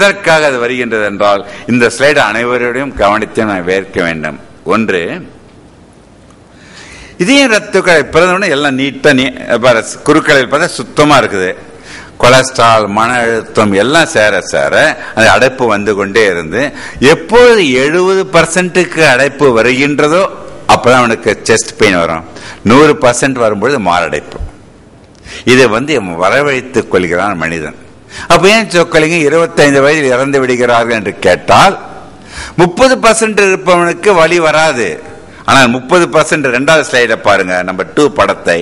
எதற்காக அது வருகின்றது என்றால் இந்த ஸ்லைடு அனைவருடையும் கவனித்து நான் வேர்க்க வேண்டும். ஒன்று இதயம் ரத்துக்களை பிறந்தவுடனே எல்லாம் நீட்டாக நீ பார்த்தா சுத்தமாக இருக்குது. கொலஸ்ட்ரால் மன அழுத்தம் எல்லாம் சேர சேர அந்த அடைப்பு வந்து கொண்டே இருந்து எப்பொழுது எழுபது பர்சன்ட்டுக்கு அடைப்பு வருகின்றதோ அப்பதான் அவனுக்கு செஸ்ட் பெயின் வரும். நூறு பர்சன்ட் வரும்பொழுது மாரடைப்பு. இதை வந்து வரவழைத்துக் கொள்கிறான் மனிதன். அப்ப ஏன் சொக்கலிங்க இருபத்தைந்து வயதில் இறந்து விடுகிறார்கள் என்று கேட்டால் முப்பது பர்சன்ட் இருப்பவனுக்கு வழி வராது. ஆனால் முப்பது பர்சன்ட் ரெண்டாவது ஸ்லைட பாருங்க நம்பர் டூ படத்தை.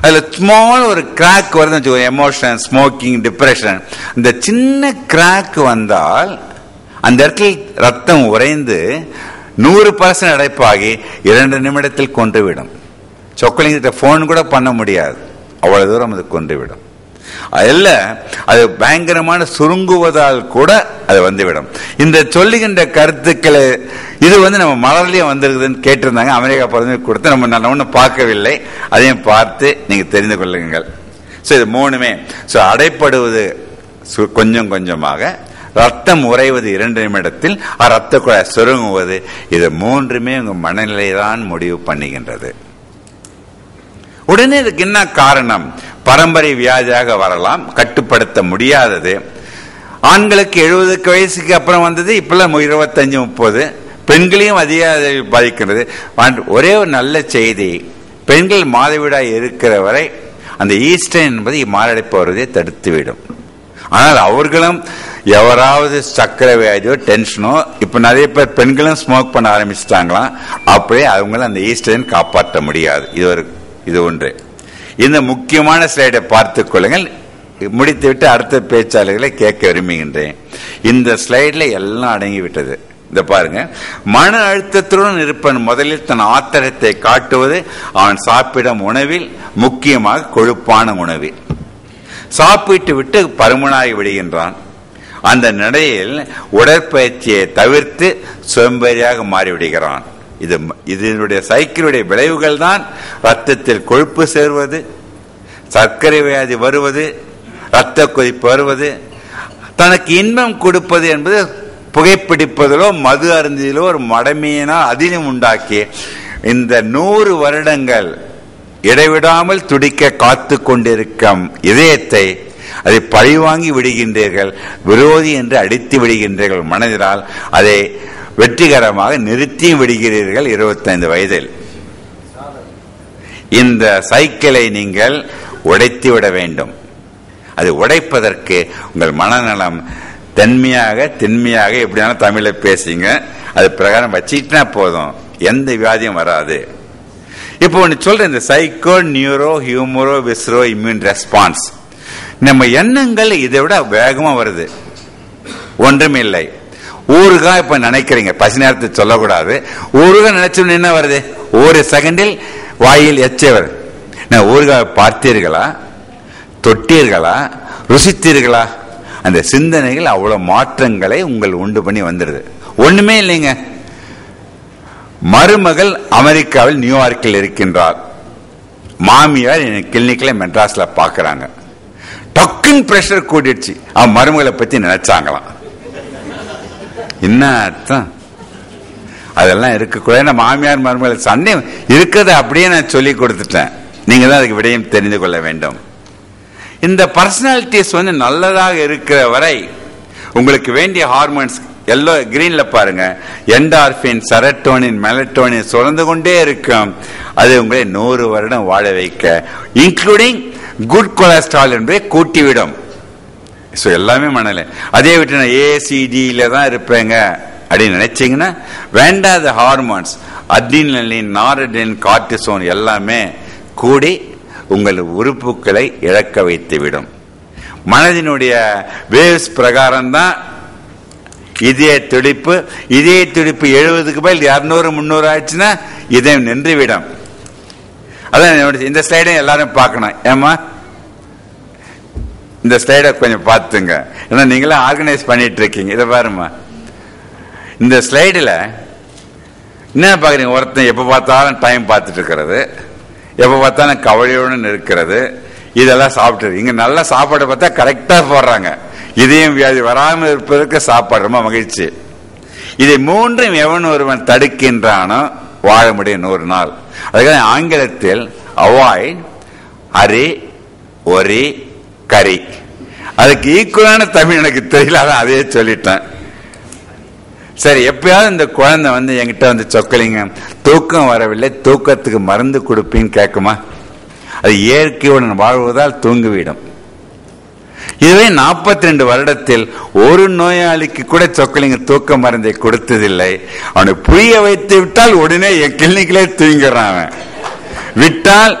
அதுல ஸ்மால் ஒரு கிராக் வருது எமோஷன் ஸ்மோக்கிங் டிப்ரெஷன் இந்த சின்ன கிராக் வந்தால் அந்த இடத்தில் ரத்தம் உறைந்து நூறு பர்சன்ட் அடைப்பாகி இரண்டு நிமிடத்தில் கொன்றுவிடும். சொக்கலிங்கிட்ட போன் கூட பண்ண முடியாது. அவ்வளவு தூரம் அது கொன்றுவிடும். அதில் அது பயங்கரமான சுருங்குவதால் கூட அது வந்துவிடும். இந்த சொல்லுகின்ற கருத்துக்களை இது வந்து நம்ம மலர்லயும் வந்திருக்குதுன்னு கேட்டிருந்தாங்க. அமெரிக்கா பிறந்து கொடுத்து நம்ம நல்ல ஒன்றும் பார்க்கவில்லை. அதையும் பார்த்து நீங்கள் தெரிந்து கொள்ளுங்கள். ஸோ இது மூணுமே. ஸோ அடைப்படுவது சு- கொஞ்சம் கொஞ்சமாக ரத்தம் உறைவது இரண்டு நிமிடத்தில் ரத்த குழாய் சுருங்குவது இது மூன்றுமே உங்கள் மனநிலை தான் முடிவு பண்ணுகின்றது. உடனே இதுக்கு என்ன காரணம்? பரம்பரை வியாதியாக வரலாம் கட்டுப்படுத்த முடியாதது. ஆண்களுக்கு எழுபதுக்கு வயசுக்கு அப்புறம் வந்தது இப்பெல்லாம் இருபத்தஞ்சு முப்பது. பெண்களையும் அதிக பாதிக்கிறது ஒரே ஒரு நல்ல செய்தி பெண்கள் மாதவிடாய் இருக்கிற வரை அந்த ஈஸ்டர் என்பது மாரடைப்பு வருவதை தடுத்துவிடும். ஆனால் அவர்களும் எவராவது சக்கரை வியாதியோ டென்ஷனோ இப்போ நிறைய பேர் பெண்களும் ஸ்மோக் பண்ண ஆரம்பிச்சிட்டாங்களாம். அப்படியே அவங்களும் அந்த ஈஸ்டரின் காப்பாற்ற முடியாது. இது ஒரு இது ஒன்று. இந்த முக்கியமான ஸ்லைடை பார்த்துக் கொள்ளுங்கள். முடித்துவிட்டு அடுத்த பேச்சாளர்களை கேட்க விரும்புகின்றேன். இந்த ஸ்லைட்ல எல்லாம் அடங்கிவிட்டது. இந்த பாருங்க. மன அழுத்தத்துடன் இருப்பன் முதலில் தன் ஆத்திரத்தை காட்டுவது அவன் சாப்பிடும் உணவில் முக்கியமாக கொழுப்பான உணவில். சாப்பிட்டு விட்டு பருமனாகி விடுகின்றான். அந்த நிலையில் உடற்பயிற்சியை தவிர்த்து சோம்பேறியாக மாறிவிடுகிறான். இது இதனுடைய சைக்கிளுடைய விளைவுகள் தான் ரத்தத்தில் கொழுப்பு சேர்வது சர்க்கரை வியாதி வருவது இரத்த கொதிப்பு வருவது தனக்கு இன்பம் கொடுப்பது என்பது புகைப்பிடிப்பதிலோ மது அருந்தியிலோ ஒரு மடமையினால் அதிலும் உண்டாக்கி இந்த நூறு வருடங்கள் இடைவிடாமல் துடிக்க காத்து கொண்டிருக்கும் இதயத்தை அதை பழிவாங்கி விடுகின்றீர்கள் விரோதி என்று அடித்து விடுகின்றீர்கள் மனதினால் அதை வெற்றிகரமாக நிறுத்தியும் விடுகிறீர்கள் இருபத்தைந்து வயதில். இந்த சைக்கிளை நீங்கள் உடைத்து விட வேண்டும். அது உடைப்பதற்கு உங்கள் மனநலம் தன்மையாக திண்மையாக எப்படினாலும் தமிழை பேசுங்க. அது பிரகாரம் வச்சுக்கிட்டா போதும். எந்த வியாதியும் வராது. இப்போ ஒன்று சொல்றேன் இந்த psycho neuro humoro viscero immune response நம்ம எண்ணங்கள் இதை விட வேகமாக வருது. ஒன்றுமில்லை ஊருகா இப்ப நினைக்கிறீங்க. பசி நேரத்தை சொல்லக்கூடாது. ஊருகா நினைச்சோம்னு என்ன வருது? ஒரு செகண்டில் வாயில் எச்சவர் நான் ஊருகாவை பார்த்தீர்களா? தொட்டீர்களா? ருசித்தீர்களா? அந்த சிந்தனைகள் அவ்வளவு மாற்றங்களை உங்கள் உண்டு பண்ணி வந்துடுது ஒண்ணுமே இல்லைங்க. மருமகள் அமெரிக்காவில் நியூயார்க்கில் இருக்கின்றார். மாமியார் என் கிளினிக்ல மெட்ராஸ்ல பாக்குறாங்க. டக்குன்னு பிரஷர் கூட்டிடுச்சு. அவன் மருமகளை பத்தி நினைச்சாங்களாம். என்ன அர்த்தம்? அதெல்லாம் இருக்கக்கூடாது. நான் மாமியார் மருமகள் சண்டை இருக்கிறத அப்படியே நான் சொல்லி கொடுத்துட்டேன். நீங்க தான் அதுக்கு விடயம் தெரிந்து கொள்ள வேண்டும். இந்த பர்சனாலிட்டிஸ் வந்து நல்லதாக இருக்கிற வரை உங்களுக்கு வேண்டிய ஹார்மோன்ஸ் எல்லோ கிரீன்ல பாருங்க. என்டார்பின் செரட்டோனின் மெலட்டோனின் சுரந்து கொண்டே இருக்கும். அது உங்களை நூறு வருடம் வாழ வைக்க. இன்க்ளூடிங் குட் கொலஸ்ட்ரால் என்பதை கூட்டிவிடும். ஸோ எல்லாமே மணல். அதே விட்டு நான் ஏசிடியில தான் இருப்பேங்க. அப்படின்னு நினைச்சிங்கன்னா வேண்டாத ஹார்மோன்ஸ் அட்ரினலின் நாரடின் கார்டிசோன் எல்லாமே கூடி உங்கள் உறுப்புகளை இழக்க வைத்துவிடும். மனதினுடைய வேவ்ஸ் பிரகாரம் தான் இதய துடிப்பு. இதய துடிப்பு எழுபதுக்கு பதில் இரநூறு முந்நூறு ஆயிடுச்சுன்னா இதயம் நின்றுவிடும். அதான் என்னோட- இந்த ஸ்லைடையும் எல்லாரும் பார்க்கணும். ஏமா இந்த ஸ்லைடை கொஞ்சம் பார்த்துங்க. ஏன்னா நீங்களாம் ஆர்கனைஸ் பண்ணிட்டு இருக்கீங்க இதை பாருமா இந்த ஸ்லைடில் என்ன பார்க்குறீங்க? ஒருத்தன் எப்போ பார்த்தாலும் டைம் பார்த்துட்டு இருக்கிறது எப்போ பார்த்தாலும் கவலையுடன் இருக்கிறது இதெல்லாம் சாப்பிட்டு இங்கே நல்லா சாப்பாடு பார்த்தா கரெக்டாக போடுறாங்க. இதயம் வியாதி வராமல் இருப்பதற்கு சாப்பாடு. ரொம்ப மகிழ்ச்சி. இதை மூன்றும் எவன் ஒருவன் தடுக்கின்றானோ வாழ முடியும் நூறு நாள். அதுக்காக ஆங்கிலத்தில் அவாய்ட் அரி ஒரி கரி அதுக்கு ஈக்குவலான தமிழ் எனக்கு தெரியல அதான் அதையே சொல்லிட்டேன். சரி எப்பயாவது இந்த குழந்தை வந்து என்கிட்ட வந்து சொக்கலிங்க தூக்கம் வரவில்லை தூக்கத்துக்கு மருந்து கொடுப்பீன்னு கேட்குமா? அது இயற்கையுடன் வாழ்வதால் தூங்கிவிடும். இதுவே நாற்பத்தி ரெண்டு வருடத்தில் ஒரு நோயாளிக்கு கூட சொக்கலிங்க தூக்க மருந்தை கொடுத்ததில்லை. அவனை புரிய வைத்து விட்டால் உடனே என் கிளினிக்கிலே தூங்கிறான் அவன். விட்டால்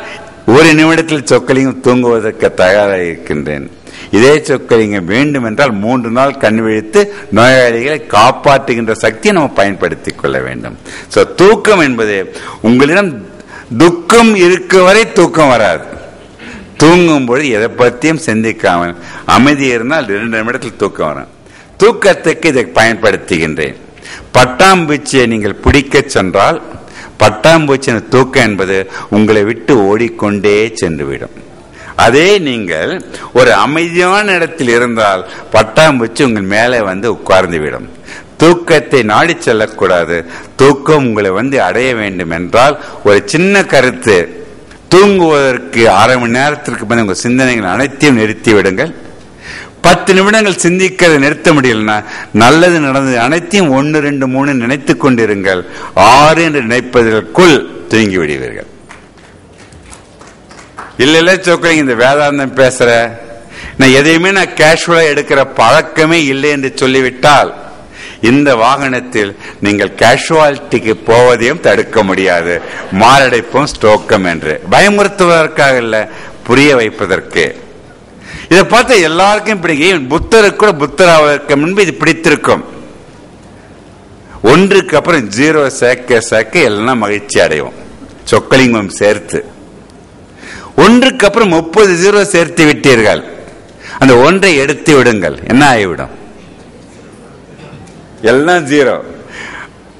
ஒரு நிமிடத்தில் சொக்கலிங்கம் தூங்குவதற்கு தயாராக இருக்கின்றேன். இதே சொக்கலிங்க வேண்டும் என்றால் மூன்று நாள் கண் விழித்து நோயாளிகளை காப்பாற்றுகின்ற சக்தியை நம்ம பயன்படுத்திக் கொள்ள வேண்டும். ஸோ தூக்கம் என்பது உங்களிடம் துக்கம் இருக்கும் வரை தூக்கம் வராது. தூங்கும் பொழுது எதை பற்றியும் சிந்திக்காமல் அமைதி இருந்தால் இரண்டு நிமிடத்தில் தூக்கம் வரும். தூக்கத்துக்கு இதை பயன்படுத்துகின்றேன். பட்டாம்பூச்சியை நீங்கள் பிடிக்க சென்றால் பட்டாம்பூச்சியின் தூக்கம் என்பது உங்களை விட்டு ஓடிக்கொண்டே சென்றுவிடும். அதே நீங்கள் ஒரு அமைதியான இடத்தில் இருந்தால் பட்டாம்பூச்சி உங்கள் மேலே வந்து உட்கார்ந்துவிடும். தூக்கத்தை நாடி செல்லக்கூடாது. தூக்கம் உங்களை வந்து அடைய வேண்டும் என்றால் ஒரு சின்ன கருத்து தூங்குவதற்கு அரை மணி நேரத்திற்கு பின் உங்கள் சிந்தனைகள் அனைத்தையும் நிறுத்தி விடுங்கள் பத்து நிமிடங்கள் சிந்திக்கிறத நிறுத்த முடியலன்னா நல்லது நடந்தது அனைத்தையும் ஒன்று ரெண்டு மூணு நினைத்து கொண்டிருங்கள். ஆறு என்று நினைப்பதற்குள் தூங்கி விடுவீர்கள். இல்ல இல்ல சொல்றீங்க இந்த வேதாந்தம் பேசுற. நான் எதையுமே நான் கேஷுவலா எடுக்கிற பழக்கமே இல்லை என்று சொல்லிவிட்டால் இந்த வாகனத்தில் நீங்கள் கேஷுவாலிட்டிக்கு போவதையும் தடுக்க முடியாது. மாரடைப்பும் ஸ்டோக்கம் என்று. பயமுறுத்துவதற்காக இல்ல புரிய வைப்பதற்கு. இதை பார்த்து எல்லாருக்கும் பிடிக்கும். புத்தருக்கு கூட புத்தராவதற்கு முன்பு இது பிடித்திருக்கும். ஒன்றுக்கு அப்புறம் ஜீரோ சேர்க்க சேர்க்க எல்லாம் மகிழ்ச்சி அடையும் சொக்கலிங்கம் சேர்த்து. ஒன்றுக்கு அப்புறம் முப்பது ஜீரோ சேர்த்து விட்டீர்கள். அந்த ஒன்றை எடுத்து விடுங்கள். என்ன ஆகிவிடும்? எல்லாம் ஜீரோ.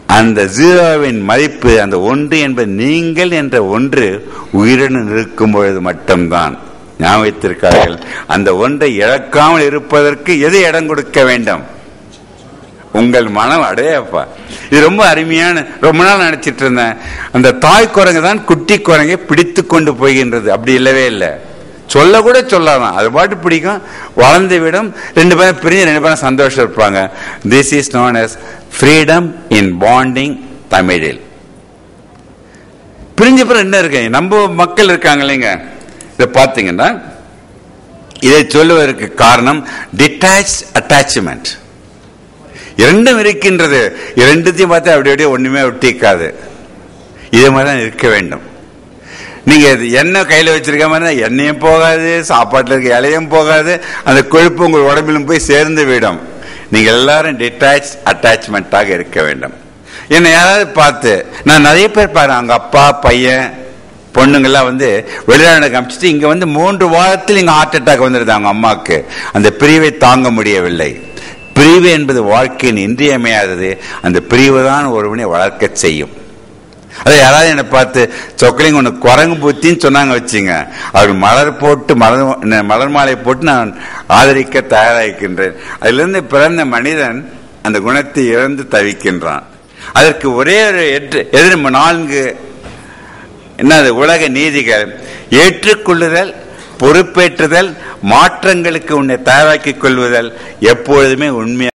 அந்த ஜீரோவின் மதிப்பு அந்த ஒன்று என்பது நீங்கள் என்ற ஒன்று உயிருடன் இருக்கும் பொழுது மட்டும்தான். ஞாபகம் வைத்திருக்கார்கள் அந்த ஒன்றை இழக்காமல் இருப்பதற்கு எது இடம் கொடுக்க வேண்டும்? உங்கள் மனம் அடையப்பா. இது ரொம்ப அருமையான ரொம்ப நாள் நினைச்சிட்டு இருந்தேன். அந்த தாய் குரங்கு தான் குட்டி குரங்கை பிடித்து கொண்டு போகின்றது. அப்படி இல்லவே இல்லை. சொல்ல கூட சொல்லாதான். அது பாட்டு பிடிக்கும். வளர்ந்து விடும். ரெண்டு பேரும் பிரிஞ்சு ரெண்டு பேரும் சந்தோஷம் இருப்பாங்க. This is known as freedom in bonding தமிழில். பிரிஞ்ச பிறகு என்ன இருக்கு? நம்ம மக்கள் இருக்காங்க இல்லைங்க. இதை பார்த்தீங்கன்னா இதை சொல்லுவதற்கு காரணம் டிட்டாச் அட்டாச்மெண்ட் இரண்டும் இருக்கின்றது. இரண்டுத்தையும் பார்த்தா அப்படி அப்படியே ஒண்ணுமே ஒட்டிக்காது. இதே மாதிரி தான் இருக்க வேண்டும். நீங்க எண்ணெய் கையில வச்சிருக்க மாதிரி எண்ணெயும் போகாது சாப்பாட்டில் இருக்க இலையும் போகாது அந்த கொழுப்பு உங்கள் உடம்பிலும் போய் சேர்ந்து விடும். நீங்க எல்லாரும் டிட்டாச் அட்டாச்மெண்ட்டாக இருக்க வேண்டும். என்னை யாராவது பார்த்து நான் நிறைய பேர் பாரு அங்க அப்பா பையன் பொண்ணுங்கள்லாம் வந்து வெளிநாடு காமிச்சிட்டு இங்கே வந்து மூன்று வாரத்தில் இங்கே ஹார்ட் அட்டாக் வந்துருது அவங்க அம்மாவுக்கு அந்த பிரிவை தாங்க முடியவில்லை. பிரிவு என்பது வாழ்க்கையின் இன்றியமையாதது. அந்த பிரிவு தான் ஒருவனை வளர்க்க செய்யும். அதை யாராவது என்னை பார்த்து சொக்கலிங்க ஒன்று குரங்கு பூத்தின்னு சொன்னாங்க வச்சுங்க. அவர் மலர் போட்டு மலர் மலர் மாலை போட்டு நான் ஆதரிக்க தயாராகிக்கின்றேன். அதிலிருந்து பிறந்த மனிதன் அந்த குணத்தை இழந்து தவிக்கின்றான். அதற்கு ஒரே ஒரு எட்டு எதிர் நான்கு என்னது உலக நீதிகள்? ஏற்றுக்கொள்ளுதல் பொறுப்பேற்றுதல் மாற்றங்களுக்கு உன்னை தயாராக்கிக் கொள்வதல் எப்பொழுதுமே உண்மையாக